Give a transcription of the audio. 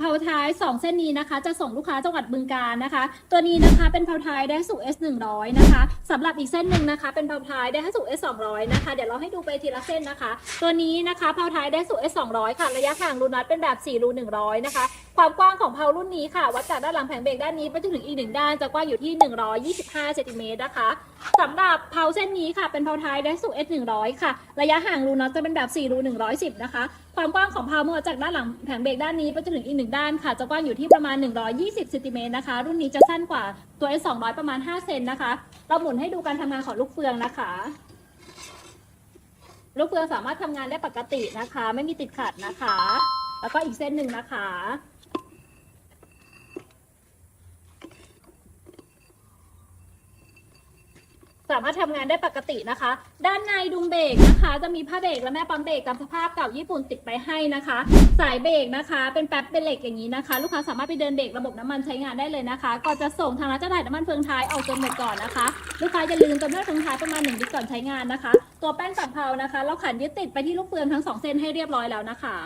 เผาท้าย 2 เส้นนี้นะคะ จะส่งลูกค้าจังหวัดบึงกาฬนะคะ ตัวนี้นะคะเป็นเผาท้ายได้สู่ S 100นะคะสำหรับอีกเส้นหนึ่งนะคะ เป็นเผาท้ายได้สู่ S 200นะคะเดี๋ยวเราให้ดูไปทีละเส้นนะคะ ตัวนี้นะคะเผาท้ายได้สู่ S 200ค่ะระยะห่างรูนัดเป็นแบบ4รู100นะคะความกว้างของเผารุ่นนี้ค่ะ วัดจากด้านหลังแผงเบรกด้านนี้ไปจนถึงอีกหนึ่งด้านจะกว้างอยู่ที่ 125เซนติเมตรนะคะสำหรับเผาเส้นนี้ค่ะเป็นเผาท้ายได้สู่ S 100ค่ะ ระยะห่างรูนัดจะเป็นแบบ4รู110นะคะความกว้างของพาวเมอร์จากด้านหลังแผงเบรกด้านนี้ไปจนถึงอีกหนึ่งด้านค่ะจะกว้างอยู่ที่ประมาณ 120เซนติเมตรนะคะ รุ่นนี้จะสั้นกว่าตัว S 200 ประมาณ 5 เซนนะคะ เราหมุนให้ดูการทำงานของลูกเฟืองนะคะ ลูกเฟืองสามารถทำงานได้ปกตินะคะ ไม่มีติดขัดนะคะ แล้วก็อีกเส้นหนึ่งนะคะ สามารถทำงานได้ปกตินะคะ ด้านในดุมเบรกนะคะ จะมีผ้าเบรกและแม่ปั๊มเบรกตามสภาพเก่าญี่ปุ่นติดไปให้นะคะ สายเบรกนะคะ เป็นแป๊บเป็นเหล็กอย่างนี้นะคะ ลูกค้าสามารถไปเดินเบรกระบบน้ำมันใช้งานได้เลยนะคะก่อนจะส่งทางร้านจะถ่ายน้ำมันเฟืองท้ายออกจนหมดก่อนนะคะ ลูกค้าอย่าลืมเติมน้ำมันเฟืองท้ายประมาณหนึ่งลิตรก่อนใช้งานนะคะ ตัวแป้นสัมเพานะคะ เราขันยึดติดไปที่ลูกเฟืองทั้งสองเส้นให้เรียบร้อยแล้วนะคะ